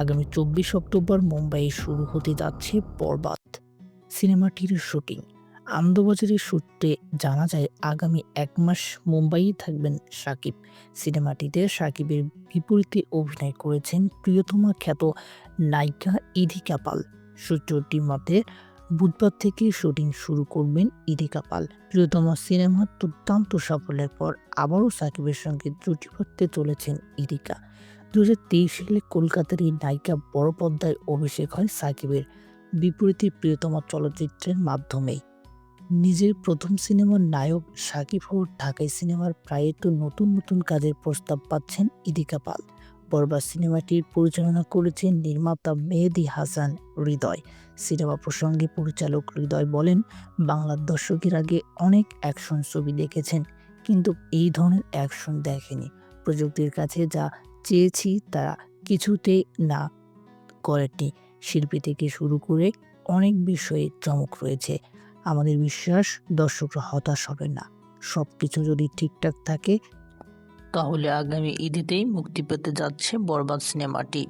আগামী চব্বিশ অক্টোবর মুম্বাইয়ে শুরু হতে যাচ্ছে বরবাদ। সিনেমাটির শুটিং। আনন্দবাজারের সূত্রে জানা যায়, আগামী এক মাস মুম্বাইয়ে থাকবেন সাকিব। সিনেমাটিতে সাকিবের বিপরীতে অভিনয় করেছেন প্রিয়তমা খ্যাত নায়িকা ইধিকা পাল সূত্রটির মতে, বুধবার থেকে শুটিং শুরু করবেন ইধিকা পাল প্রিয়তমা সিনেমার দুর্দান্ত সাফল্যের পর আবারও সাকিবের সঙ্গে জুটি বাঁধতে চলেছেন ইদিকা দু হাজার তেইশ সালে কলকাতার এই নায়িকা বড় পর্দায় অভিষেক হয় সাকিবের বিপরীতে প্রিয়তমা চলচ্চিত্রের মাধ্যমেই। নিজের প্রথম সিনেমার নায়ক সাকিব হওয়ার ঢাকাই সিনেমার প্রায়ত নতুন নতুন কাজের প্রস্তাব পাচ্ছেন ইদিকা পাল। বরবাদ সিনেমাটির পরিচালনা করেছেন নির্মাতা মেহেদি হাসান হৃদয়। সিনেমা প্রসঙ্গে পরিচালক হৃদয় বলেন, বাংলার দর্শকের আগে অনেক অ্যাকশন ছবি দেখেছেন, কিন্তু এই ধরনের অ্যাকশন দেখেনি। প্রযুক্তির কাছে যা চেয়েছি তারা কিছুতে না করেনি শিল্পী থেকে শুরু করে অনেক বিষয়ে চমক রয়েছে। আমাদের বিশ্বাস, দর্শকরা হতাশ হবে না। সব কিছু যদি ঠিকঠাক থাকে, তাহলে আগামী ঈদেতেই মুক্তি পেতে যাচ্ছে বরবাদ সিনেমাটি।